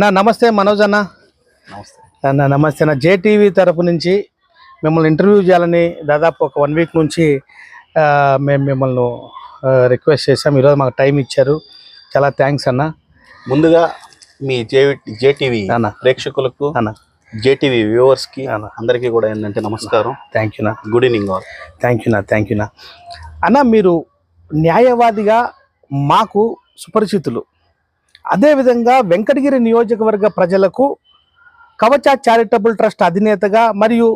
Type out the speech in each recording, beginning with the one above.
నా నమస్తే మనోజ్ అన్న. నమస్తే. అన్న నమస్తే నా జేటీవీ తరపు నుంచి మిమ్మల్ని ఇంటర్వ్యూ చేయాలని దాదాపు ఒక వన్ వీక్ నుంచి మేము మిమ్మల్ని రిక్వెస్ట్ చేసాం ఈరోజు మాకు టైం ఇచ్చారు. చాలా థ్యాంక్స్ అన్న. ముందుగా మీ జే జేటీవీ అన్న. ప్రేక్షకులకు అన్న. జేటీవీ వ్యూవర్స్కి అన్న. అందరికీ కూడా ఏంటంటే నమస్కారం. థ్యాంక్ యూ నా good evening all thank you నా థ్యాంక్ యూ నా అన్న మీరు న్యాయవాదిగా మాకు సుపరిచితులు. అదేవిధంగా వెంకటగిరి నియోజకవర్గ ప్రజలకు కవచ చారిటబుల్ ట్రస్ట్ అధినేతగా మరియు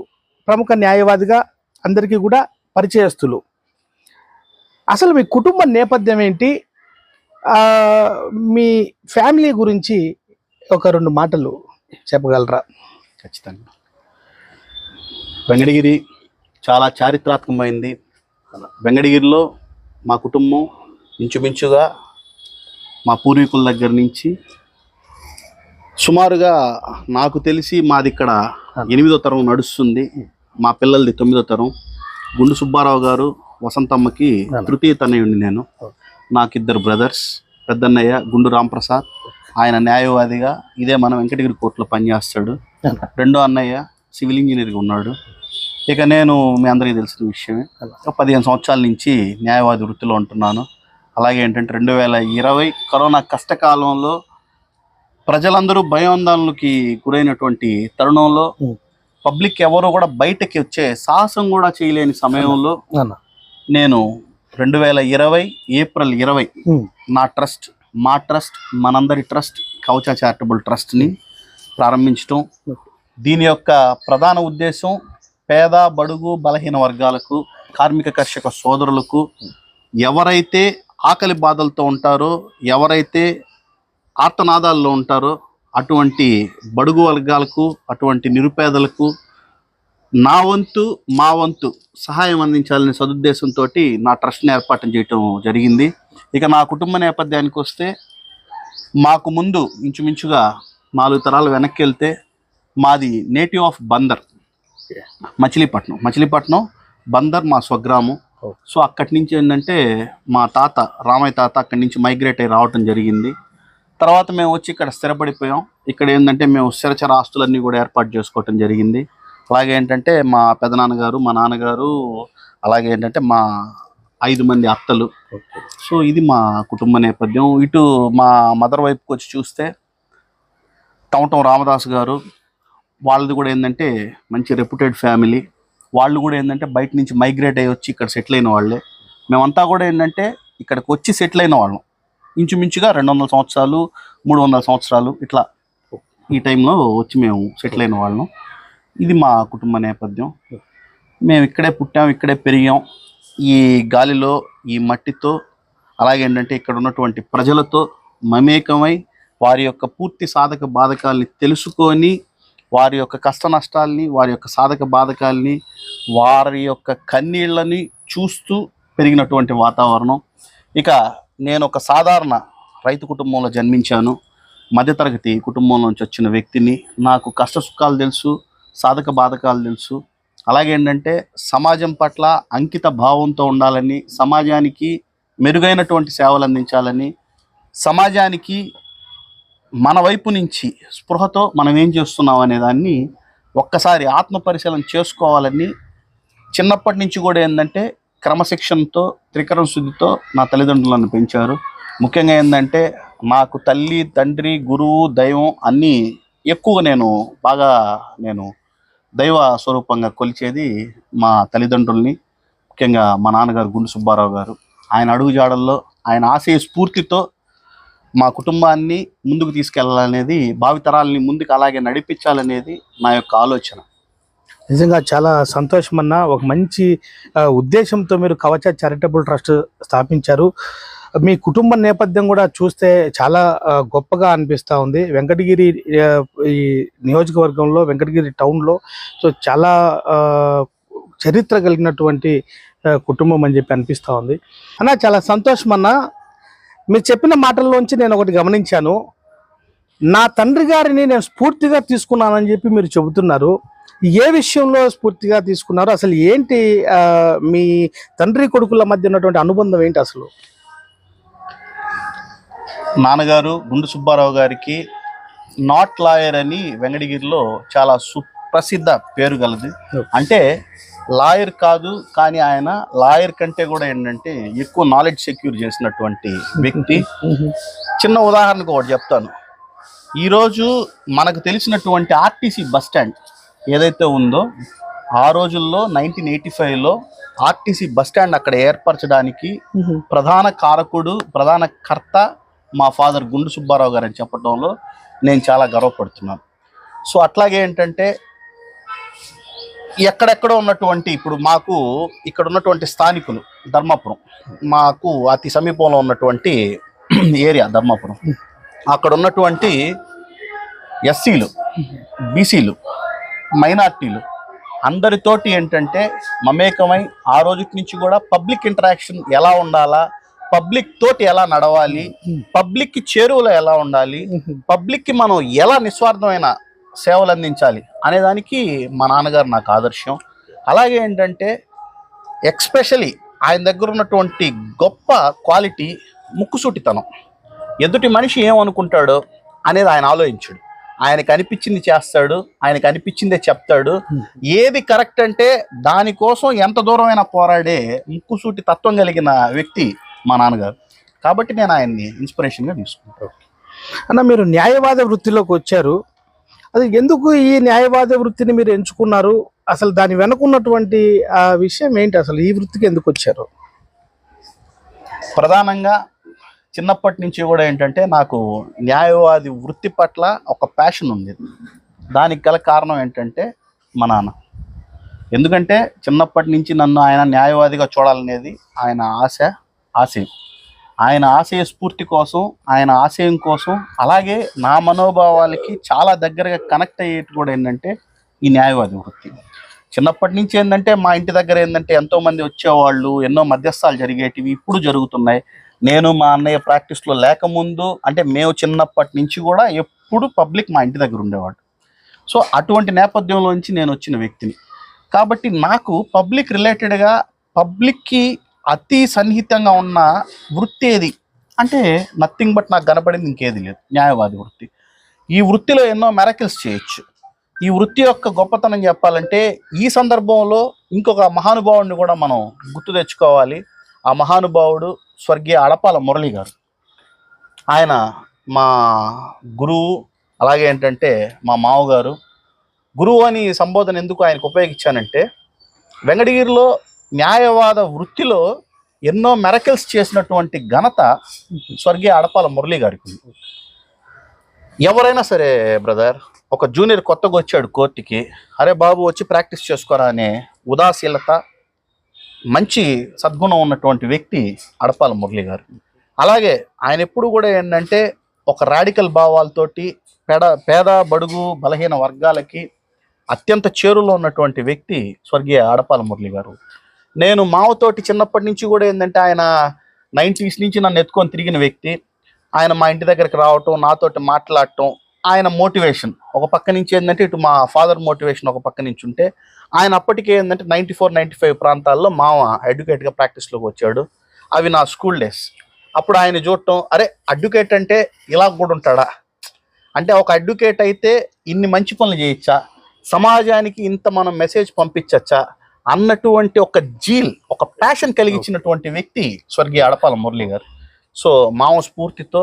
ప్రముఖ న్యాయవాదిగా అందరికీ కూడా పరిచయస్తులు. అసలు మీ కుటుంబ నేపథ్యం ఏంటి? మీ ఫ్యామిలీ గురించి ఒక రెండు మాటలు చెప్పగలరా? ఖచ్చితంగా. వెంకటగిరి చాలా చారిత్రాత్మకమైంది. వెంకటగిరిలో మా కుటుంబం ఇంచుమించుగా మా పూర్వీకుల దగ్గర నుంచి. సుమారుగా నాకు తెలిసి మాది ఇక్కడ ఎనిమిదో తరం నడుస్తుంది. మా పిల్లలది తొమ్మిదో తరం. గుండు సుబ్బారావు గారు వసంతమ్మకి తృతీయ తనయుడిని నేను. నాకు ఇద్దరు బ్రదర్స్ పెద్దన్నయ్య గుండు రాంప్రసాద్. ఆయన న్యాయవాదిగా ఇదే మన వెంకటగిరి కోర్టులో పనిచేస్తాడు. రెండో అన్నయ్య సివిల్ ఇంజనీర్గా ఉన్నాడు. ఇక నేను మీ అందరికీ తెలిసిన విషయమే. పదిహేను సంవత్సరాల నుంచి న్యాయవాది వృత్తిలో ఉంటున్నాను. అలాగే ఏంటంటే రెండు వేల ఇరవై కరోనా కష్టకాలంలో ప్రజలందరూ భయాందోళనకి గురైనటువంటి తరుణంలో. పబ్లిక్ ఎవరు కూడా బయటకి వచ్చే సాహసం కూడా చేయలేని సమయంలో నేను రెండు వేల ఇరవై ఏప్రిల్ ఇరవై నా ట్రస్ట్ మా ట్రస్ట్ మనందరి ట్రస్ట్ కవచ చారిటబుల్ ట్రస్ట్ని ప్రారంభించటం. దీని యొక్క ప్రధాన ఉద్దేశం పేద బడుగు బలహీన వర్గాలకు కార్మిక కర్షక సోదరులకు ఎవరైతే ఆకలి బాధలతో ఉంటారో ఎవరైతే ఆర్తనాదాల్లో ఉంటారో అటువంటి బడుగు వర్గాలకు అటువంటి నిరుపేదలకు నా వంతు మా వంతు సహాయం అందించాలనే సదుద్దేశంతో నా ట్రస్ట్ని ఏర్పాటు చేయటం జరిగింది. ఇక నా కుటుంబ నేపథ్యానికి వస్తే మాకు ముందు ఇంచుమించుగా నాలుగు తరాలు వెనక్కి వెళ్తే మాది నేటివ్ ఆఫ్ బందర్. మచిలీపట్నం. మచిలీపట్నం బందర్ మా స్వగ్రామం. సో అక్కడి నుంచి ఏంటంటే మా తాత రామయ్య తాత అక్కడి నుంచి మైగ్రేట్ అయ్యి రావటం జరిగింది. తర్వాత మేము వచ్చి ఇక్కడ స్థిరపడిపోయాం. ఇక్కడ ఏంటంటే మేము స్థిరచర ఆస్తులన్నీ కూడా ఏర్పాటు చేసుకోవటం జరిగింది. అలాగే ఏంటంటే మా పెదనాన్నగారు మా నాన్నగారు అలాగే ఏంటంటే మా ఐదు మంది అత్తలు. సో ఇది మా కుటుంబ నేపథ్యం. ఇటు మా మదర్ వైపుకి వచ్చి చూస్తే టౌటం రామదాస్ గారు వాళ్ళది కూడా ఏంటంటే మంచి రెప్యూటెడ్ ఫ్యామిలీ వాళ్ళు కూడా ఏంటంటే బయట నుంచి మైగ్రేట్ అయ్యి వచ్చి ఇక్కడ సెటిల్ అయిన వాళ్ళే. మేమంతా కూడా ఏంటంటే ఇక్కడికి వచ్చి సెటిల్ అయిన వాళ్ళం. ఇంచుమించుగా రెండు వందల సంవత్సరాలు మూడు వందల సంవత్సరాలు ఇట్లా ఈ టైంలో వచ్చి మేము సెటిల్ అయిన వాళ్ళం. ఇది మా కుటుంబ నేపథ్యం. మేము ఇక్కడే పుట్టాం ఇక్కడే పెరిగాం. ఈ గాలిలో ఈ మట్టితో అలాగే ఏంటంటే ఇక్కడ ఉన్నటువంటి ప్రజలతో మమేకమై వారి యొక్క పూర్తి సాధక బాధకాల్ని తెలుసుకొని వారి యొక్క కష్ట నష్టాల్ని వారి యొక్క సాధక బాధకాల్ని వారి యొక్క కన్నీళ్ళని చూస్తూ పెరిగినటువంటి వాతావరణం. ఇక నేను ఒక సాధారణ రైతు కుటుంబంలో జన్మించాను. మధ్యతరగతి కుటుంబం నుంచి వచ్చిన వ్యక్తిని నాకు కష్ట సుఖాలు తెలుసు సాధక బాధకాలు తెలుసు. అలాగే ఏంటంటే సమాజం పట్ల అంకిత భావంతో ఉండాలని సమాజానికి మెరుగైనటువంటి సేవలు అందించాలని సమాజానికి మన వైపు నుంచి స్పృహతో మనం ఏం చేస్తున్నాం అనే దాన్ని ఒక్కసారి ఆత్మ పరిశీలన చేసుకోవాలని చిన్నప్పటి నుంచి కూడా ఏంటంటే క్రమశిక్షణతో త్రికరణ శుద్ధితో నా తల్లిదండ్రులను పెంచారు. ముఖ్యంగా ఏంటంటే నాకు తల్లి తండ్రి గురువు దైవం అన్నీ ఎక్కువ నేను బాగా నేను దైవ స్వరూపంగా కొలిచేది మా తల్లిదండ్రుల్ని ముఖ్యంగా మా నాన్నగారు గుండు సుబ్బారావు గారు. ఆయన అడుగుజాడల్లో ఆయన ఆశయ స్ఫూర్తితో మా కుటుంబాన్ని ముందుకు తీసుకెళ్ళాలనేది భావితరాలని ముందుకు అలాగే నడిపించాలనేది నా యొక్క ఆలోచన. నిజంగా చాలా సంతోషం అన్న ఒక మంచి ఉద్దేశంతో మీరు కవచ చారిటబుల్ ట్రస్ట్ స్థాపించారు. మీ కుటుంబ నేపథ్యం కూడా చూస్తే చాలా గొప్పగా అనిపిస్తూ ఉంది. వెంకటగిరి ఈ నియోజకవర్గంలో వెంకటగిరి టౌన్లో సో చాలా చరిత్ర కలిగినటువంటి కుటుంబం అని చెప్పి అనిపిస్తూ ఉంది. అన్న చాలా సంతోషం అన్న మీరు చెప్పిన మాటల్లోంచి నేను ఒకటి గమనించాను. నా తండ్రి గారిని నేను స్ఫూర్తిగా తీసుకున్నానని చెప్పి మీరు చెబుతున్నారు. ఏ విషయంలో స్ఫూర్తిగా తీసుకున్నారు? అసలు ఏంటి మీ తండ్రి కొడుకుల మధ్య ఉన్నటువంటి అనుబంధం ఏంటి అసలు? నాన్నగారు గుండు సుబ్బారావు గారికి నాట్ లాయర్ అని వెంకటగిరిలో చాలా సూప్ సుప్రసిద్ధ పేరు గలది. అంటే లాయర్ కాదు కానీ ఆయన లాయర్ కంటే కూడా ఏంటంటే ఎక్కువ నాలెడ్జ్ సెక్యూర్ చేసినటువంటి వ్యక్తి. చిన్న ఉదాహరణకు ఒకటి చెప్తాను. ఈరోజు మనకు తెలిసినటువంటి ఆర్టీసీ బస్ స్టాండ్ ఏదైతే ఉందో ఆ రోజుల్లో నైన్టీన్ ఎయిటీ ఫైవ్లో ఆర్టీసీ బస్ స్టాండ్ అక్కడ ఏర్పరచడానికి ప్రధాన కారకుడు ప్రధాన కర్త మా ఫాదర్ గుండు సుబ్బారావు గారు అని చెప్పడంలో నేను చాలా గర్వపడుతున్నాను. సో అట్లాగే ఏంటంటే ఎక్కడెక్కడ ఉన్నటువంటి ఇప్పుడు మాకు ఇక్కడ ఉన్నటువంటి స్థానికులు ధర్మాపురం. మాకు అతి సమీపంలో ఉన్నటువంటి ఏరియా ధర్మాపురం. అక్కడ ఉన్నటువంటి ఎస్సీలు బీసీలు మైనార్టీలు అందరితోటి ఏంటంటే మమేకమై ఆ రోజుకి నుంచి కూడా పబ్లిక్ ఇంటరాక్షన్ ఎలా ఉండాలా పబ్లిక్ తోటి ఎలా నడవాలి పబ్లిక్కి చేరువలో ఎలా ఉండాలి పబ్లిక్కి మనం ఎలా నిస్వార్థమైన సేవలు అందించాలి అనేదానికి మా నాన్నగారు నాకు ఆదర్శం. అలాగే ఏంటంటే ఎక్స్పెషలీ ఆయన దగ్గర ఉన్నటువంటి గొప్ప క్వాలిటీ ముక్కుసూటితనం. ఎదుటి మనిషి ఏమనుకుంటాడో అనేది ఆయన ఆలోచించాడు. ఆయనకు అనిపించింది చేస్తాడు ఆయనకు అనిపించిందే చెప్తాడు. ఏది కరెక్ట్ అంటే దానికోసం ఎంత దూరమైనా పోరాడే ముక్కుసూటి తత్వం కలిగిన వ్యక్తి మా నాన్నగారు. కాబట్టి నేను ఆయన్ని ఇన్స్పిరేషన్గా తీసుకుంటాను. అన్న మీరు న్యాయవాద వృత్తిలోకి వచ్చారు. అది ఎందుకు ఈ న్యాయవాద వృత్తిని మీరు ఎంచుకున్నారు? అసలు దాని వెనుకున్నటువంటి ఆ విషయం ఏంటి? అసలు ఈ వృత్తికి ఎందుకు వచ్చారు? ప్రధానంగా చిన్నప్పటి నుంచి కూడా ఏంటంటే నాకు న్యాయవాది వృత్తి పట్ల ఒక ప్యాషన్ ఉంది. దానికి గల కారణం ఏంటంటే మా నాన్న. ఎందుకంటే చిన్నప్పటి నుంచి నన్ను ఆయన న్యాయవాదిగా చూడాలనేది ఆయన ఆశ ఆశయం. ఆయన ఆశయ స్ఫూర్తి కోసం ఆయన ఆశయం కోసం అలాగే నా మనోభావాలకి చాలా దగ్గరగా కనెక్ట్ అయ్యేది కూడా ఏంటంటే ఈ న్యాయవాది వృత్తి చిన్నప్పటి నుంచి ఏంటంటే మా ఇంటి దగ్గర ఏంటంటే ఎంతోమంది వచ్చేవాళ్ళు ఎన్నో మధ్యస్థాలు జరిగేటివి ఇప్పుడు జరుగుతున్నాయి. నేను మా అన్నయ్య ప్రాక్టీస్లో లేకముందు అంటే మేము చిన్నప్పటి నుంచి కూడా ఎప్పుడు పబ్లిక్ మా ఇంటి దగ్గర ఉండేవాడు. సో అటువంటి నేపథ్యంలోంచి నేను వచ్చిన వ్యక్తిని. కాబట్టి నాకు పబ్లిక్ రిలేటెడ్గా పబ్లిక్కి అతి సన్నిహితంగా ఉన్న వృత్తి ఏది? అంటే నథింగ్ బట్ నాకు కనపడింది ఇంకేది లేదు. న్యాయవాది వృత్తి. ఈ వృత్తిలో ఎన్నో మెరకిల్స్ చేయొచ్చు. ఈ వృత్తి యొక్క గొప్పతనం చెప్పాలంటే ఈ సందర్భంలో ఇంకొక మహానుభావుడిని కూడా మనం గుర్తు తెచ్చుకోవాలి. ఆ మహానుభావుడు స్వర్గీయ అడపాల మురళి గారు. ఆయన మా గురువు అలాగే ఏంటంటే మా మామగారు. గురువు అని సంబోధన ఎందుకు ఆయనకు ఉపయోగించానంటే వెంకటగిరిలో న్యాయవాద వృత్తిలో ఎన్నో మెరకిల్స్ చేసినటువంటి ఘనత స్వర్గీయ అడపాల మురళి గారికి ఎవరైనా సరే బ్రదర్ ఒక జూనియర్ కొత్తగా వచ్చాడు కోర్టుకి అరే బాబు వచ్చి ప్రాక్టీస్ చేసుకోరా అనే ఉదాసీనత మంచి సద్గుణం ఉన్నటువంటి వ్యక్తి అడపాల మురళి గారు. అలాగే ఆయన ఎప్పుడు కూడా ఏంటంటే ఒక రాడికల్ భావాలతోటి పేద పేద బడుగు బలహీన వర్గాలకి అత్యంత చేరులో ఉన్నటువంటి వ్యక్తి స్వర్గీయ ఆడపాల మురళి గారు. నేను మావతోటి చిన్నప్పటి నుంచి కూడా ఏంటంటే ఆయన నైంటీస్ నుంచి నన్ను ఎత్తుకొని తిరిగిన వ్యక్తి. ఆయన మా ఇంటి దగ్గరికి రావటం నాతోటి మాట్లాడటం ఆయన మోటివేషన్. ఒక పక్క నుంచి ఏంటంటే ఇటు మా ఫాదర్ మోటివేషన్ ఒక పక్క నుంచి ఉంటే ఆయన అప్పటికే ఏంటంటే నైంటీ ఫోర్ నైంటీ ఫైవ్ ప్రాంతాల్లో మామ అడ్వకేట్గా ప్రాక్టీస్లోకి వచ్చాడు. అవి నా స్కూల్ డేస్ అప్పుడు ఆయన చూడటం అరే అడ్వకేట్ అంటే ఇలా కూడా ఉంటాడా? అంటే ఒక అడ్వకేట్ అయితే ఇన్ని మంచి పనులు చేయొచ్చా సమాజానికి ఇంత మనం మెసేజ్ పంపించచ్చా? అన్నటువంటి ఒక జీల్ ఒక ప్యాషన్ కలిగించినటువంటి వ్యక్తి స్వర్గీయ అడపాల మురళి గారు. సో మామ స్ఫూర్తితో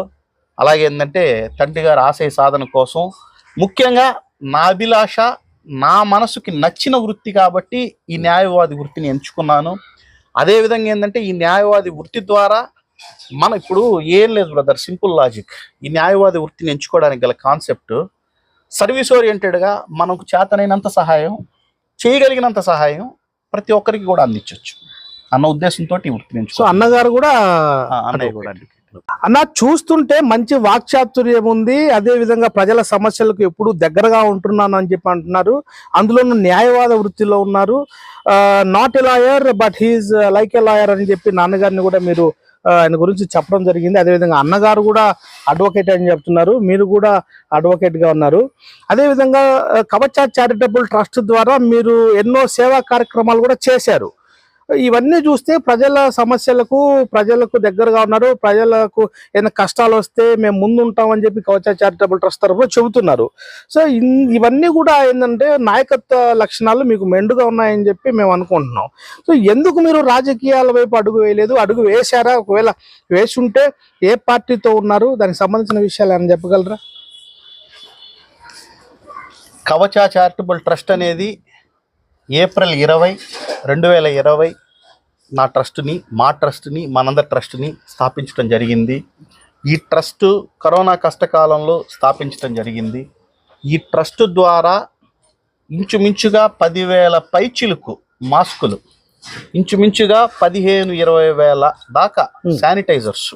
అలాగే ఏంటంటే తండ్రి గారి ఆశయ సాధన కోసం ముఖ్యంగా నా అభిలాష నా మనసుకి నచ్చిన వృత్తి కాబట్టి ఈ న్యాయవాది వృత్తిని ఎంచుకున్నాను. అదేవిధంగా ఏంటంటే ఈ న్యాయవాది వృత్తి ద్వారా మన ఇప్పుడు ఏం లేదు బ్రదర్ సింపుల్ లాజిక్ ఈ న్యాయవాది వృత్తిని ఎంచుకోవడానికి గల కాన్సెప్ట్ సర్వీస్ ఓరియంటెడ్గా మనకు చేతనైనంత సహాయం చేయగలిగినంత సహాయం ప్రతి ఒక్కరికి కూడా అందించవచ్చు అన్న ఉద్దేశంతో ఈ సో. అన్నగారు కూడా అన్నయ్య. అన్న చూస్తుంటే మంచి వాక్చాతుర్యం ఉంది అదే విధంగా ప్రజల సమస్యలకు ఎప్పుడు దగ్గరగా ఉంటున్నాను అని చెప్పి అంటున్నారు అందులోనూ న్యాయవాద వృత్తిలో ఉన్నారు not a lawyer but he is like a lawyer అని చెప్పి నాన్నగారిని కూడా మీరు ఆయన గురించి చెప్పడం జరిగింది. అదేవిధంగా అన్నగారు కూడా అడ్వకేట్ అని చెప్తున్నారు. మీరు కూడా అడ్వకేట్గా ఉన్నారు. అదేవిధంగా కవచ చారిటబుల్ ట్రస్ట్ ద్వారా మీరు ఎన్నో సేవా కార్యక్రమాలు కూడా చేశారు. ఇవన్నీ చూస్తే ప్రజల సమస్యలకు ప్రజలకు దగ్గరగా ఉన్నారు. ప్రజలకు ఏదైనా కష్టాలు వస్తే మేము ముందు ఉంటామని చెప్పి కవచ చారిటబుల్ ట్రస్ట్ తరఫున చెబుతున్నారు. సో ఇన్- ఇవన్నీ కూడా ఏంటంటే నాయకత్వ లక్షణాలు మీకు మెండుగా ఉన్నాయని చెప్పి మేము అనుకుంటున్నాం. సో ఎందుకు మీరు రాజకీయాల వైపు అడుగు వేయలేదు? అడుగు వేశారా? ఒకవేళ వేసుంటే ఏ పార్టీతో ఉన్నారు? దానికి సంబంధించిన విషయాలు ఏమైనా చెప్పగలరా? కవచ చారిటబుల్ ట్రస్ట్ అనేది ఏప్రిల్ ఇరవై రెండు వేల ఇరవై నా ట్రస్ట్ని మా ట్రస్ట్ని మనందరి ట్రస్ట్ని స్థాపించడం జరిగింది ఈ ట్రస్ట్ కరోనా కష్టకాలంలో స్థాపించడం జరిగింది ఈ ట్రస్ట్ ద్వారా ఇంచుమించుగా పదివేల పైచిలుకు మాస్కులు ఇంచుమించుగా పదిహేను ఇరవై వేల దాకా. శానిటైజర్స్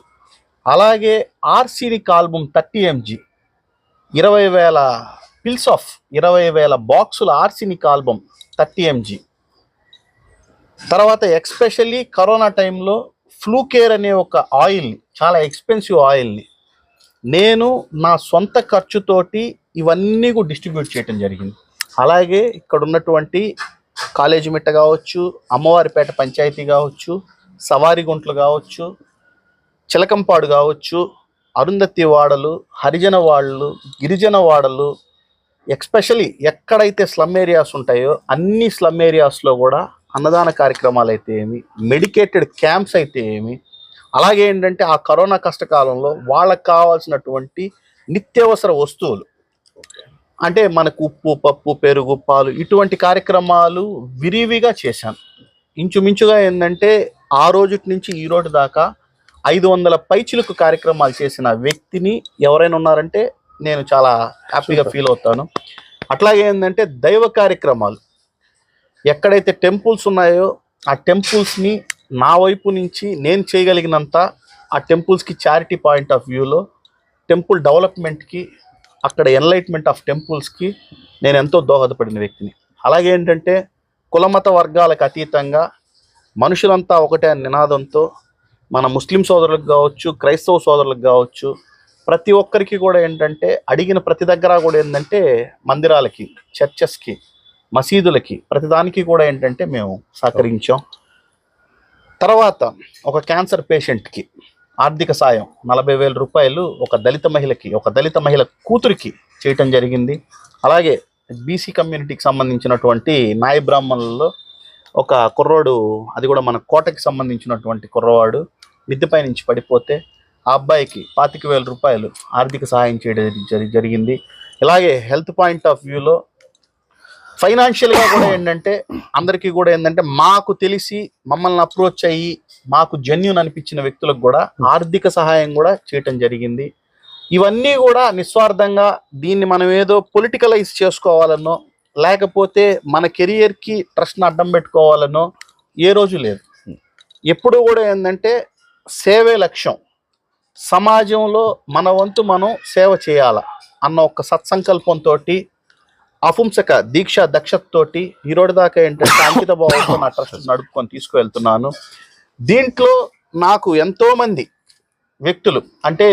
అలాగే ఆర్సీనిక్ ఆల్బమ్ థర్టీ ఎంజీ ఇరవై వేల పిల్స్ ఆఫ్ ఇరవై వేల బాక్సుల ఆర్సినిక్ ఆల్బమ్ థర్టీ ఎంజీ. తర్వాత ఎక్స్పెషల్లీ కరోనా టైంలో ఫ్లూ కేర్ అనే ఒక ఆయిల్ని చాలా ఎక్స్పెన్సివ్ ఆయిల్ని నేను నా సొంత ఖర్చుతోటి ఇవన్నీ కూడా డిస్ట్రిబ్యూట్ చేయడం జరిగింది. అలాగే ఇక్కడ ఉన్నటువంటి కాలేజీ మిట్ట కావచ్చు అమ్మవారిపేట పంచాయతీ కావచ్చు సవారిగుంట్లు కావచ్చు చిలకంపాడు కావచ్చు అరుంధతి వాడలు హరిజన వాడలు గిరిజన వాడలు ఎక్స్పెషలీ ఎక్కడైతే స్లమ్ ఏరియాస్ ఉంటాయో అన్ని స్లమ్ ఏరియాస్లో కూడా అన్నదాన కార్యక్రమాలు అయితే ఏమి మెడికేటెడ్ క్యాంప్స్ అయితే ఏమి అలాగే ఏంటంటే ఆ కరోనా కష్టకాలంలో వాళ్ళకి కావాల్సినటువంటి నిత్యావసర వస్తువులు. అంటే మనకు ఉప్పు పప్పు పెరుగు పాలు ఇటువంటి కార్యక్రమాలు విరివిగా చేశాను. ఇంచుమించుగా ఏంటంటే ఆ రోజు నుంచి ఈ రోజు దాకా ఐదు వందల పైచిలకు కార్యక్రమాలు చేసిన వ్యక్తిని ఎవరైనా ఉన్నారంటే నేను చాలా హ్యాపీగా. ఫీల్ అవుతాను. అట్లాగే ఏంటంటే దైవ కార్యక్రమాలు. ఎక్కడైతే టెంపుల్స్ ఉన్నాయో ఆ టెంపుల్స్ని నా వైపు నుంచి నేను చేయగలిగినంత ఆ టెంపుల్స్కి చారిటీ పాయింట్ ఆఫ్ వ్యూలో టెంపుల్ డెవలప్మెంట్కి అక్కడ ఎన్లైట్మెంట్ ఆఫ్ టెంపుల్స్కి నేను ఎంతో దోహదపడిన వ్యక్తిని. అలాగే ఏంటంటే కులమత వర్గాలకు అతీతంగా మనుషులంతా ఒకటే నినాదంతో మన ముస్లిం సోదరులకు కావచ్చు క్రైస్తవ సోదరులకు కావచ్చు ప్రతి ఒక్కరికి కూడా ఏంటంటే అడిగిన ప్రతి దగ్గర కూడా ఏంటంటే మందిరాలకి చర్చెస్కి మసీదులకి ప్రతిదానికి కూడా ఏంటంటే మేము సహకరించాం. తర్వాత ఒక క్యాన్సర్ పేషెంట్కి ఆర్థిక సాయం నలభై వేల రూపాయలు ఒక దళిత మహిళకి ఒక దళిత మహిళ కూతురికి చేయటం జరిగింది. అలాగే బీసీ కమ్యూనిటీకి సంబంధించినటువంటి నాయ బ్రాహ్మణులలో ఒక కుర్రోడు అది కూడా మన కోటకి సంబంధించినటువంటి కుర్రవాడు మిద్దెపై నుంచి పడిపోతే ఆ అబ్బాయికి పాతిక వేల రూపాయలు ఆర్థిక సహాయం చేయడం జరిగింది. ఇలాగే హెల్త్ పాయింట్ ఆఫ్ వ్యూలో ఫైనాన్షియల్గా కూడా ఏంటంటే అందరికీ కూడా ఏంటంటే మాకు తెలిసి మమ్మల్ని అప్రోచ్ అయ్యి మాకు జెన్యున్ అనిపించిన వ్యక్తులకు కూడా ఆర్థిక సహాయం కూడా చేయటం జరిగింది. ఇవన్నీ కూడా నిస్వార్థంగా దీన్ని మనం ఏదో పొలిటికలైజ్ చేసుకోవాలనో లేకపోతే మన కెరియర్కి ట్రస్ట్ని అడ్డం పెట్టుకోవాలనో ఏ రోజు లేదు. ఎప్పుడు కూడా ఏంటంటే సేవే లక్ష్యం. సమాజంలో మన వంతు మనం సేవ చేయాల అన్న ఒక సత్సంకల్పంతో అపుంసక దీక్ష దక్షతతోటి ఈ దాకా ఏంటంటే అంకిత భావంతో నా ట్రస్ట్ నడుపుకొని తీసుకువెళ్తున్నాను. దీంట్లో నాకు ఎంతోమంది వ్యక్తులు అంటే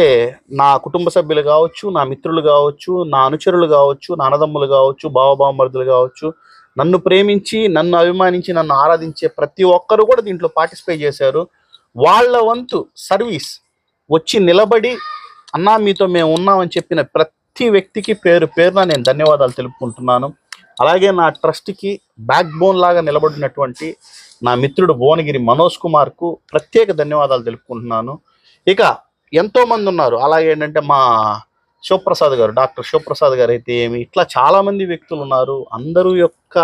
నా కుటుంబ సభ్యులు కావచ్చు నా మిత్రులు కావచ్చు నా అనుచరులు కావచ్చు నా అన్నదమ్ములు కావచ్చు బావబామర్దులు కావచ్చు నన్ను ప్రేమించి నన్ను అభిమానించి నన్ను ఆరాధించే ప్రతి ఒక్కరు కూడా దీంట్లో పార్టిసిపేట్ చేశారు. వాళ్ళ వంతు సర్వీస్ వచ్చి నిలబడి అన్నా మీతో మేము ఉన్నామని చెప్పిన ప్రతి వ్యక్తికి పేరు పేరున నేను ధన్యవాదాలు తెలుపుకుంటున్నాను. అలాగే నా ట్రస్ట్కి బ్యాక్ బోన్ లాగా నిలబడినటువంటి నా మిత్రుడు భువనగిరి మనోజ్ కుమార్కు ప్రత్యేక ధన్యవాదాలు తెలుపుకుంటున్నాను. ఇక ఎంతోమంది ఉన్నారు. అలాగే ఏంటంటే మా శివప్రసాద్ గారు డాక్టర్ శివప్రసాద్ గారు అయితే ఏమి ఇట్లా చాలామంది వ్యక్తులు ఉన్నారు. అందరూ యొక్క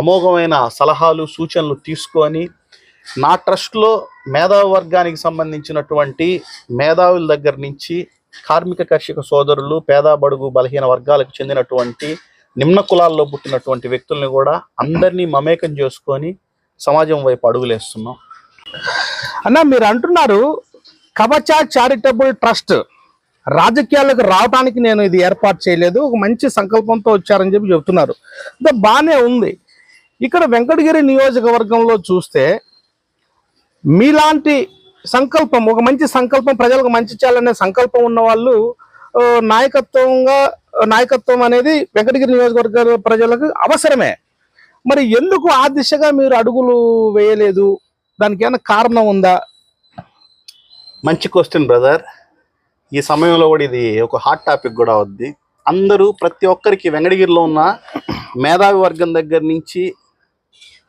అమోఘమైన సలహాలు సూచనలు తీసుకొని నా ట్రస్ట్లో మేధావి వర్గానికి సంబంధించినటువంటి మేధావుల దగ్గర నుంచి కార్మిక కర్షక సోదరులు పేద బడుగు బలహీన వర్గాలకు చెందినటువంటి నిమ్న కులాల్లో పుట్టినటువంటి వ్యక్తుల్ని కూడా అందరినీ మమేకం చేసుకొని సమాజం వైపు అడుగులేస్తున్నాం. అన్న మీరు అంటున్నారు కవచ చారిటబుల్ ట్రస్ట్ రాజకీయాలకు రావడానికి నేను ఇది ఏర్పాటు చేయలేదు ఒక మంచి సంకల్పంతో వచ్చారని చెప్పి చెబుతున్నారు. బాగానే ఉంది. ఇక్కడ వెంకటగిరి నియోజకవర్గంలో చూస్తే మీలాంటి సంకల్పం ఒక మంచి సంకల్పం ప్రజలకు మంచి చేయాలనే సంకల్పం ఉన్న వాళ్ళు నాయకత్వంగా నాయకత్వం అనేది వెంకటగిరి నియోజకవర్గ ప్రజలకు అవసరమే. మరి ఎందుకు ఆ దిశగా మీరు అడుగులు వేయలేదు? దానికి ఏమైనా కారణం ఉందా? మంచి క్వశ్చన్ బ్రదర్ ఈ సమయంలో కూడా ఇది ఒక హాట్ టాపిక్ కూడా అవుద్ది. అందరూ ప్రతి ఒక్కరికి వెంకటగిరిలో ఉన్న మేధావి వర్గం దగ్గర నుంచి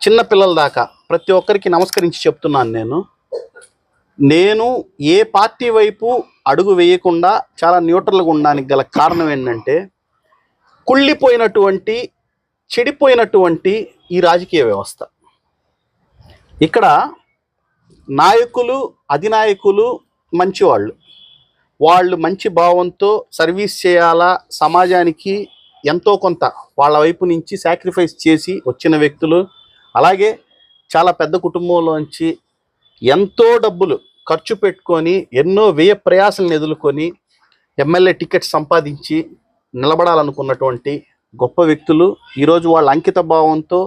చిన్న పిల్లల దాకా ప్రతి ఒక్కరికి నమస్కరించి చెప్తున్నాను నేను. నేను ఏ పార్టీ వైపు అడుగు వేయకుండా చాలా న్యూట్రల్గా ఉండడానికి గల కారణం ఏంటంటే కుళ్ళిపోయినటువంటి చెడిపోయినటువంటి ఈ రాజకీయ వ్యవస్థ. ఇక్కడ నాయకులు అధినాయకులు మంచివాళ్ళు. వాళ్ళు మంచి భావంతో సర్వీస్ చేయాలా సమాజానికి ఎంతో కొంత వాళ్ళ వైపు నుంచి సాక్రిఫైస్ చేసి వచ్చిన వ్యక్తులు. అలాగే చాలా పెద్ద కుటుంబంలోంచి ఎంతో డబ్బులు ఖర్చు పెట్టుకొని ఎన్నో వ్యయ ప్రయాసలను ఎదుర్కొని ఎమ్మెల్యే టికెట్ సంపాదించి నిలబడాలనుకున్నటువంటి గొప్ప వ్యక్తులు ఈరోజు వాళ్ళ అంకిత భావంతో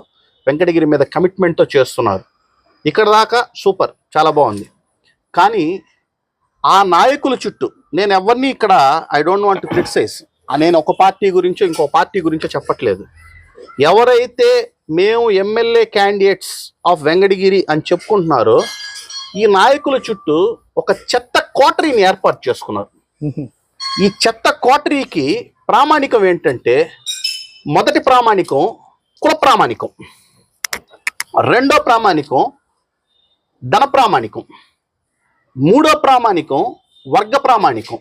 వెంకటగిరి మీద కమిట్మెంట్తో చేస్తున్నారు. ఇక్కడ దాకా సూపర్ చాలా బాగుంది. కానీ ఆ నాయకుల చుట్టూ నేను ఎవరిని ఇక్కడ ఐ డోంట్ వాంట్ క్రిటిసైజ్ నేను ఒక పార్టీ గురించో ఇంకో పార్టీ గురించో చెప్పట్లేదు. ఎవరైతే మేము ఎమ్మెల్యే క్యాండిడేట్స్ ఆఫ్ వెంకటగిరి అని చెప్పుకుంటున్నారో ఈ నాయకుల చుట్టూ ఒక చెత్త కోటరీని ఏర్పాటు చేసుకున్నారు. ఈ చెత్త కోటరీకి ప్రామాణికం ఏంటంటే మొదటి ప్రామాణికం కుల ప్రామాణికం. రెండో ప్రామాణికం ధన ప్రామాణికం. మూడో ప్రామాణికం వర్గ ప్రామాణికం.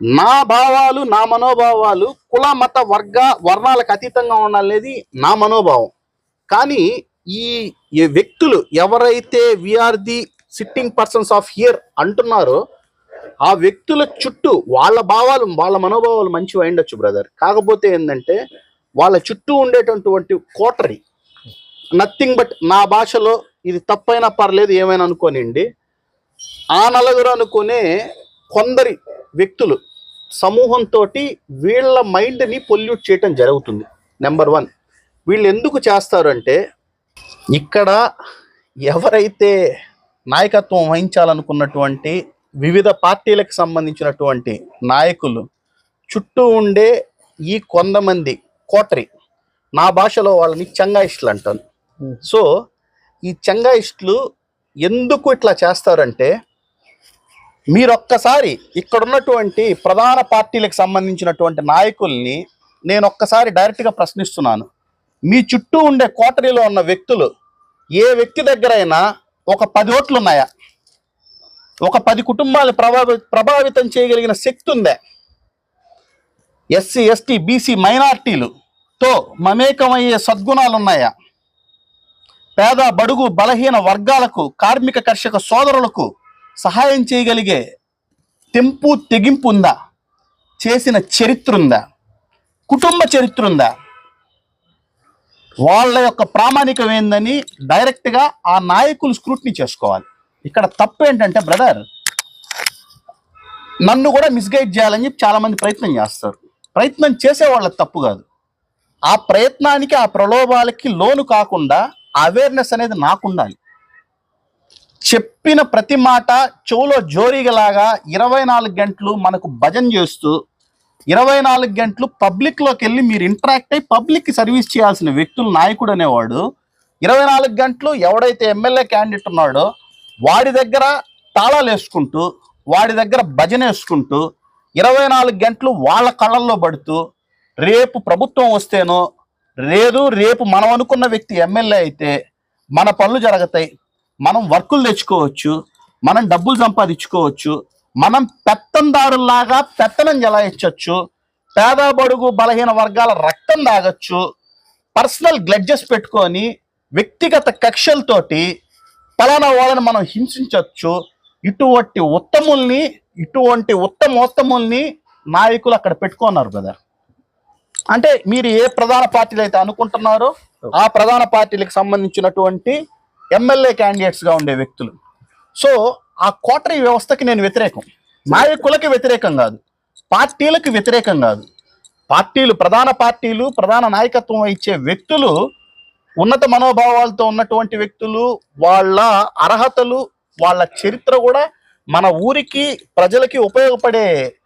నా భావాలు నా మనోభావాలు కుల మత వర్గ వర్ణాలకు అతీతంగా ఉండాలనేది నా మనోభావం. కానీ ఈ వ్యక్తులు ఎవరైతే we are the sitting persons of here అంటున్నారో ఆ వ్యక్తుల చుట్టూ వాళ్ళ భావాలు వాళ్ళ మనోభావాలు మంచివి అయిండొచ్చు బ్రదర్. కాకపోతే ఏంటంటే వాళ్ళ చుట్టూ ఉండేటటువంటి కోటరీ. నథింగ్ బట్ నా భాషలో ఇది తప్పైనా పర్లేదు ఏమైనా అనుకోనిండి ఆ నలుగురు అనుకునే కొందరి వ్యక్తులు సమూహంతో వీళ్ళ మైండ్ని పొల్యూట్ చేయటం జరుగుతుంది. నెంబర్ వన్ వీళ్ళు ఎందుకు చేస్తారంటే ఇక్కడ ఎవరైతే నాయకత్వం వహించాలనుకున్నటువంటి వివిధ పార్టీలకు సంబంధించినటువంటి నాయకులు చుట్టూ ఉండే ఈ కొంతమంది కోటరి నా భాషలో వాళ్ళని చంగాయిస్టులు అంటాను సో ఈ చంగాయిస్టులు ఎందుకు ఇట్లా చేస్తారంటే మీరు ఒక్కసారి ఇక్కడ ఉన్నటువంటి ప్రధాన పార్టీలకు సంబంధించినటువంటి నాయకుల్ని నేను ఒక్కసారి డైరెక్ట్గా ప్రశ్నిస్తున్నాను. మీ చుట్టూ ఉండే కోటరీలో ఉన్న వ్యక్తులు ఏ వ్యక్తి దగ్గరైనా ఒక పది ఓట్లు ఉన్నాయా ఒక పది కుటుంబాలు ప్రభావి ప్రభావితం చేయగలిగిన శక్తి ఉందా ఎస్సీ ఎస్టీ బీసీ మైనార్టీలుతో మమేకమయ్యే సద్గుణాలు ఉన్నాయా పేద బడుగు బలహీన వర్గాలకు కార్మిక కర్షక సోదరులకు సహాయం చేయగలిగే తెంపు తెగింపు ఉందా? చేసిన చరిత్ర ఉందా? కుటుంబ చరిత్ర ఉందా? వాళ్ళ యొక్క ప్రామాణికం ఏందని డైరెక్ట్గా ఆ నాయకులు స్క్రూట్నీ చేసుకోవాలి. ఇక్కడ తప్పు ఏంటంటే బ్రదర్ నన్ను కూడా మిస్గైడ్ చేయాలని చెప్పి ప్రయత్నం చేస్తారు. ప్రయత్నం చేసే వాళ్ళకి తప్పు కాదు. ఆ ప్రయత్నానికి ఆ ప్రలోభాలకి లోను కాకుండా అవేర్నెస్ అనేది నాకు ఉండాలి చెప్పిన ప్రతి మాట చెవులో జోరీగలాగా ఇరవై నాలుగు గంటలు మనకు భజన చేస్తూ ఇరవై నాలుగు గంటలు పబ్లిక్లోకి వెళ్ళి మీరు ఇంటరాక్ట్ అయ్యి పబ్లిక్కి సర్వీస్ చేయాల్సిన వ్యక్తులు నాయకుడు అనేవాడు. ఇరవై నాలుగు గంటలు ఎవడైతే ఎమ్మెల్యే క్యాండిడేట్ ఉన్నాడో వాడి దగ్గర తాళాలు వేసుకుంటూ వాడి దగ్గర భజన వేసుకుంటూ ఇరవై నాలుగు గంటలు వాళ్ళ కళ్ళల్లో పడుతూ రేపు ప్రభుత్వం వస్తేనో లేదు రేపు మనం అనుకున్న వ్యక్తి ఎమ్మెల్యే అయితే మన పనులు జరుగుతాయి. మనం వర్కులు తెచ్చుకోవచ్చు మనం డబ్బులు సంపాదించుకోవచ్చు మనం పెత్తందారుల్లాగా పెత్తనం జలాయించవచ్చు పేద బడుగు బలహీన వర్గాల రక్తం తాగొచ్చు పర్సనల్ గ్లడ్జెస్ పెట్టుకొని వ్యక్తిగత కక్షలతోటి పలానా వాళ్ళని మనం హింసించవచ్చు ఇటువంటి ఉత్తముల్ని ఇటువంటి ఉత్తమోత్తముల్ని నాయకులు అక్కడ పెట్టుకున్నారు బ్రదర్ అంటే మీరు ఏ ప్రధాన పార్టీలు అయితే అనుకుంటున్నారో ఆ ప్రధాన పార్టీలకు సంబంధించినటువంటి ఎమ్మెల్యే క్యాండిడేట్స్గా ఉండే వ్యక్తులు. సో ఆ కోటరీ వ్యవస్థకి నేను వ్యతిరేకం. నాయకులకి వ్యతిరేకం కాదు. పార్టీలకు వ్యతిరేకం కాదు. పార్టీలు ప్రధాన పార్టీలు ప్రధాన నాయకత్వం ఇచ్చే వ్యక్తులు ఉన్నత మనోభావాలతో ఉన్నటువంటి వ్యక్తులు వాళ్ళ అర్హతలు వాళ్ళ చరిత్ర కూడా మన ఊరికి ప్రజలకి ఉపయోగపడే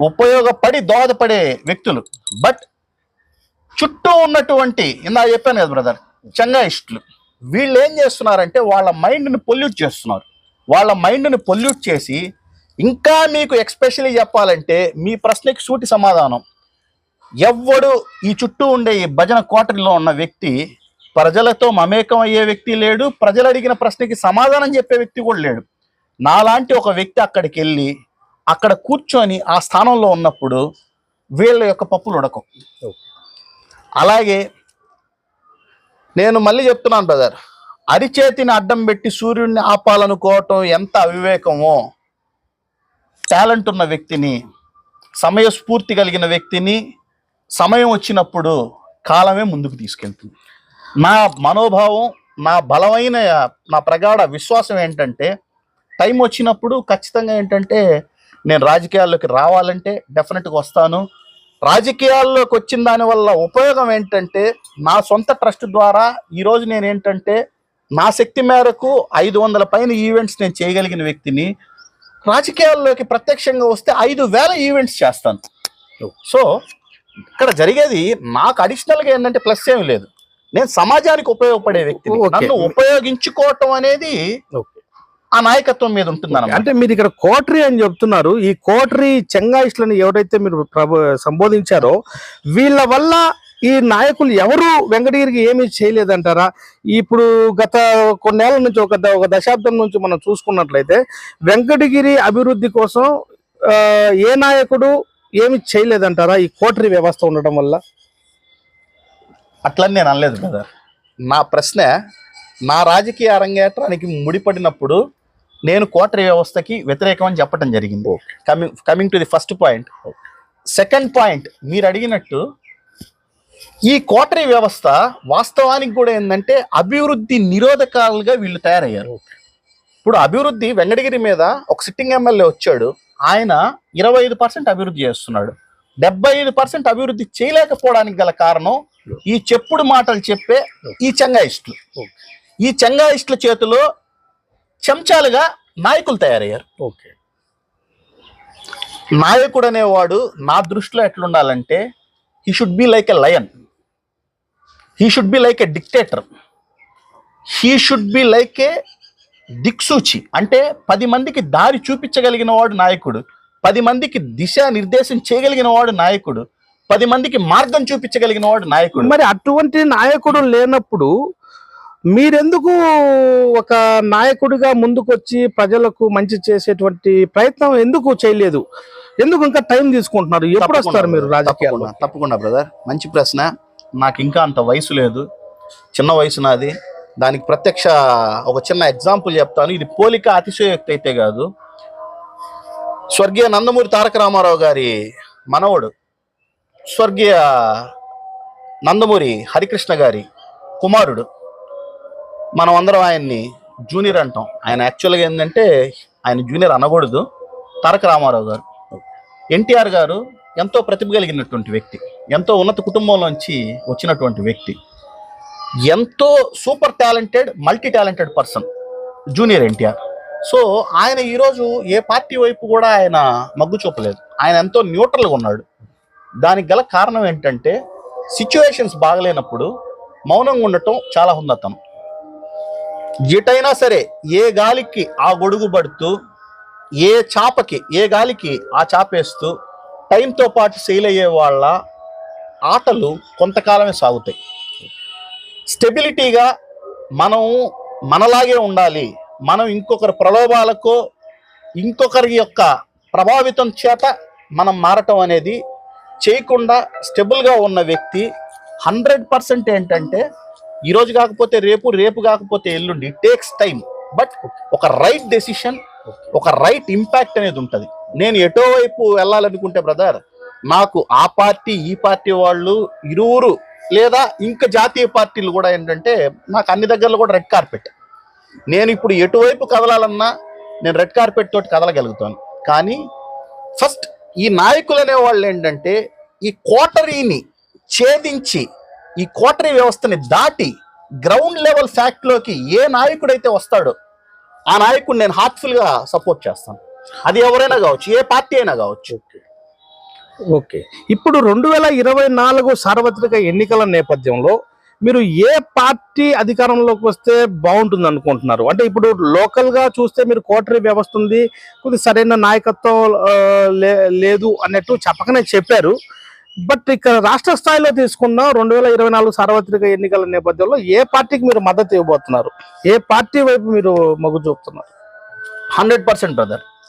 ఉపయోగపడి దోహదపడే వ్యక్తులు. బట్ చుట్టూ ఉన్నటువంటి ఇందా చెప్పాను కదా బ్రదర్ చంగాయిస్టులు. వీళ్ళు ఏం చేస్తున్నారంటే వాళ్ళ మైండ్ని పొల్యూట్ చేస్తున్నారు. వాళ్ళ మైండ్ని పొల్యూట్ చేసి ఇంకా మీకు ఎక్స్పెషల్లీ చెప్పాలంటే మీ ప్రశ్నకి సూటి సమాధానం. ఎవ్వడు ఈ చుట్టూ ఉండే ఈ భజన కోటరిలో ఉన్న వ్యక్తి ప్రజలతో మమేకం అయ్యే వ్యక్తి లేడు ప్రజలు అడిగిన ప్రశ్నకి సమాధానం చెప్పే వ్యక్తి కూడా లేడు. నాలాంటి ఒక వ్యక్తి అక్కడికి వెళ్ళి అక్కడ కూర్చొని ఆ స్థానంలో ఉన్నప్పుడు వీళ్ళ యొక్క పప్పులు ఉడకం అలాగే నేను మళ్ళీ చెప్తున్నాను బ్రదర్ అరిచేతిని అడ్డం పెట్టి సూర్యుడిని ఆపాలనుకోవటం ఎంత అవివేకమో. టాలెంట్ ఉన్న వ్యక్తిని సమయస్ఫూర్తి కలిగిన వ్యక్తిని సమయం వచ్చినప్పుడు కాలమే ముందుకు తీసుకెళ్తుంది. నా మనోభావం నా బలమైన నా ప్రగాఢ విశ్వాసం ఏంటంటే టైం వచ్చినప్పుడు ఖచ్చితంగా ఏంటంటే నేను రాజకీయాల్లోకి రావాలంటే డెఫినెట్గా వస్తాను. రాజకీయాల్లోకి వచ్చిన దాని వల్ల ఉపయోగం ఏంటంటే నా సొంత ట్రస్ట్ ద్వారా ఈరోజు నేను ఏంటంటే నా శక్తి మేరకు ఐదు వందల పైన ఈవెంట్స్ నేను చేయగలిగిన వ్యక్తిని రాజకీయాల్లోకి ప్రత్యక్షంగా వస్తే ఐదు వేల ఈవెంట్స్ చేస్తాను. సో ఇక్కడ జరిగేది నాకు అడిషనల్గా ఏంటంటే ప్లస్ ఏమి లేదు. నేను సమాజానికి ఉపయోగపడే వ్యక్తిని. నన్ను ఉపయోగించుకోవటం అనేది ఆ నాయకత్వం మీద ఉంటుంది అంటే మీరు ఇక్కడ కోటరీ అని చెప్తున్నారు. ఈ కోటరీ చెంగాయిస్టులను ఎవరైతే మీరు సంబోధించారో వీళ్ళ వల్ల ఈ నాయకులు ఎవరు వెంకటగిరికి ఏమీ చేయలేదంటారా? ఇప్పుడు గత కొన్నేళ్ళ నుంచి ఒక ఒక దశాబ్దం నుంచి మనం చూసుకున్నట్లయితే వెంకటగిరి అభివృద్ధి కోసం ఏ నాయకుడు ఏమి చేయలేదంటారా ఈ కోటరీ వ్యవస్థ ఉండడం వల్ల? అట్లని నేను అనలేదు బ్రదర్. నా ప్రశ్న నా రాజకీయ అరంగేట్రానికి ముడిపడినప్పుడు నేను కోటరీ వ్యవస్థకి వ్యతిరేకం అని చెప్పడం జరిగింది. Coming coming to the first point second point మీరు అడిగినట్టు ఈ కోటరీ వ్యవస్థ వాస్తవానికి కూడా ఏంటంటే అభివృద్ధి నిరోధకాలుగా వీళ్ళు తయారయ్యారు. ఇప్పుడు అభివృద్ధి వెంకటగిరి మీద ఒక సిట్టింగ్ ఎమ్మెల్యే వచ్చాడు. ఆయన ఇరవై ఐదు పర్సెంట్ అభివృద్ధి చేస్తున్నాడు. డెబ్బై ఐదు పర్సెంట్ అభివృద్ధి చేయలేకపోవడానికి గల కారణం ఈ చెప్పుడు మాటలు చెప్పే ఈ చెంగాయిస్టులు. ఈ చెంగాయిస్టుల చేతిలో చెంచాలుగా నాయకులు తయారయ్యారు. ఓకే. నాయకుడు అనేవాడు నా దృష్టిలో ఎట్లుండాలంటే he should be like a lion he should be like a dictator he should be like a దిక్సూచి. అంటే పది మందికి దారి చూపించగలిగిన వాడు నాయకుడు. పది మందికి దిశ నిర్దేశం చేయగలిగిన వాడు నాయకుడు. పది మందికి మార్గం చూపించగలిగిన వాడు నాయకుడు. మరి అటువంటి నాయకుడు లేనప్పుడు మీరెందుకు ఒక నాయకుడిగా ముందుకొచ్చి ప్రజలకు మంచి చేసేటువంటి ప్రయత్నం ఎందుకు చేయలేదు? ఎందుకు ఇంకా టైం తీసుకుంటున్నారు? ఎప్పుడు వస్తారు మీరు రాజకీయాల్లో? తప్పకుండా, తప్పకుండా బ్రదర్. మంచి ప్రశ్న. నాకు ఇంకా అంత వయసు లేదు. చిన్న వయసు నాది. దానికి ప్రత్యక్ష ఒక చిన్న ఎగ్జాంపుల్ చెప్తాను. ఇది పోలిక అతిశయోక్తి అయితే కాదు. స్వర్గీయ నందమూరి తారక రామారావు గారి మనవడు స్వర్గీయ నందమూరి హరికృష్ణ గారి కుమారుడు మనం అందరం ఆయన్ని జూనియర్ అంటాం. ఆయన యాక్చువల్గా ఏంటంటే ఆయన జూనియర్ అనకూడదు. తారక రామారావు గారు. ఎన్టీఆర్ గారు ఎంతో ప్రతిభ కలిగినటువంటి వ్యక్తి. ఎంతో ఉన్నత కుటుంబంలోంచి వచ్చినటువంటి వ్యక్తి. ఎంతో super talented multi talented person junior NTR. So ఆయన ఈరోజు ఏ పార్టీ వైపు కూడా ఆయన మగ్గు చూపలేదు. ఆయన ఎంతో న్యూట్రల్గా ఉన్నాడు. దానికి గల కారణం ఏంటంటే సిచ్యువేషన్స్ బాగలేనప్పుడు మౌనంగా ఉండటం చాలా హుందతనం. ఎటైనా సరే ఏ గాలికి ఆ గొడుగు పడుతూ ఏ చాపకి ఏ గాలికి ఆ చాపేస్తూ టైంతో పాటు సెయిల్ అయ్యే వాళ్ళ ఆటలు కొంతకాలమే సాగుతాయి. స్టెబిలిటీగా మనం మనలాగే ఉండాలి. మనం ఇంకొకరి ప్రలోభాలకు ఇంకొకరి యొక్క ప్రభావితం చేత మనం మారటం అనేది చేయకుండా స్టెబుల్గా ఉన్న వ్యక్తి హండ్రెడ్ పర్సెంట్ ఏంటంటే ఈరోజు కాకపోతే రేపు రేపు కాకపోతే ఎల్లుండి. టేక్స్ టైం బట్ ఒక రైట్ డెసిషన్ ఒక రైట్ ఇంపాక్ట్ అనేది ఉంటుంది. నేను ఎటో వైపు వెళ్ళాలనుకుంటే బ్రదర్ నాకు ఆ పార్టీ ఈ పార్టీ వాళ్ళు ఇరువురు లేదా ఇంకా జాతీయ పార్టీలు కూడా ఏంటంటే నాకు అన్ని దగ్గరలో కూడా రెడ్ కార్పెట్ నేను ఇప్పుడు ఎటువైపు కదలాలన్నా నేను రెడ్ కార్పెట్ తోటి కదలగలుగుతాను. కానీ ఫస్ట్ ఈ నాయకులు అనే వాళ్ళు ఏంటంటే ఈ కోటరీని ఛేదించి ఈ కోటరీ వ్యవస్థని దాటి గ్రౌండ్ లెవెల్ ఫ్యాక్ట్లోకి ఏ నాయకుడైతే వస్తాడో ఆ నాయకుడు నేను హార్ట్ఫుల్గా సపోర్ట్ చేస్తాను. అది ఎవరైనా కావచ్చు ఏ పార్టీ అయినా కావచ్చు. ఓకే. ఇప్పుడు రెండు వేల ఇరవై నాలుగు సార్వత్రిక ఎన్నికల నేపథ్యంలో మీరు ఏ పార్టీ అధికారంలోకి వస్తే బాగుంటుంది అనుకుంటున్నారు? అంటే ఇప్పుడు లోకల్గా చూస్తే మీరు కోటరీ వ్యవస్థ ఉంది కొద్ది సరైన నాయకత్వం లే- లేదు అన్నట్టు చెప్పకనే చెప్పారు. బట్ ఇక్కడ రాష్ట్ర స్థాయిలో తీసుకున్న రెండు వేల ఇరవై నాలుగు సార్వత్రిక ఎన్నికల నేపథ్యంలో ఏ పార్టీకి మీరు మద్దతు ఇవ్వబోతున్నారు? ఏ పార్టీ వైపు మీరు మొగ్గు చూపుతున్నారు? Hundred percent brother.